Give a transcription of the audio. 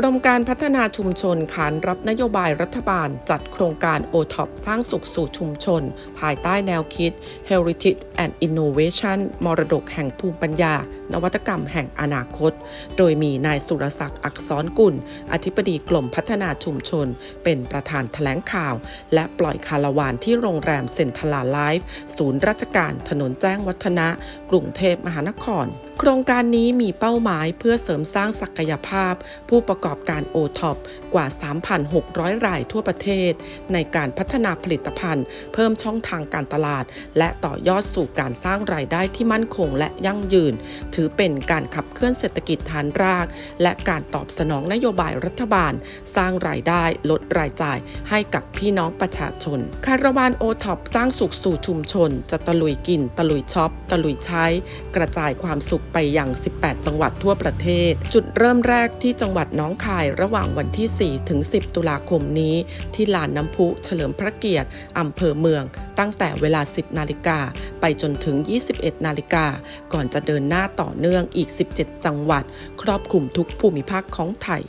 กรมการพัฒนาชุมชนขานรับนโยบายรัฐบาลจัดโครงการ o t o p สร้างสุขสู่ชุมชน ภายใต้แนวคิด Heritage and Innovation มรดกแห่งภูมิปัญญา นวัตกรรมแห่งอนาคต โดยมีนายสุรศักดิ์อักษรกุล อธิบดีกรมพัฒนาชุมชน เป็นประธานแถลงข่าว และปล่อยคาราวานที่โรงแรมเซ็นทรัลไลฟ์ศูนย์ราชการถนนแจ้งวัฒนะ กรุงเทพมหานคร โครงการนี้มีเป้าหมายเพื่อเสริมสร้างศักยภาพ ผู้ประกอบการโอท็อปกว่า 3,600 รายทั่วประเทศ ในการพัฒนาผลิตภัณฑ์ เพิ่มช่องทางการตลาด และต่อยอดสู่การสร้างรายได้ที่มั่นคงและยั่งยืน ถือเป็นการขับเคลื่อนเศรษฐกิจฐานราก และการตอบสนองนโยบายรัฐบาล สร้างรายได้ลดรายจ่ายให้กับพี่น้องประชาชน คาราวานโอท็อปสร้างสุขสู่ชุมชน จะตะลุยกิน ตะลุยช็อป ตะลุยใช้ กระจายความสุขไปยัง 18 จังหวัดทั่วประเทศ จุดเริ่มแรกที่จังหวัดน้องคายระหว่างวันที่ 4 ถึง 10 ตุลาคมนี้ ที่ลานน้ำพุเฉลิมพระเกียรติอำเภอเมือง ตั้งแต่เวลา 10 นาฬิกาไปจนถึง 21 นาฬิกา ก่อนจะเดินหน้าต่อเนื่องอีก 17 จังหวัด ครอบคลุมทุกภูมิภาคของไทย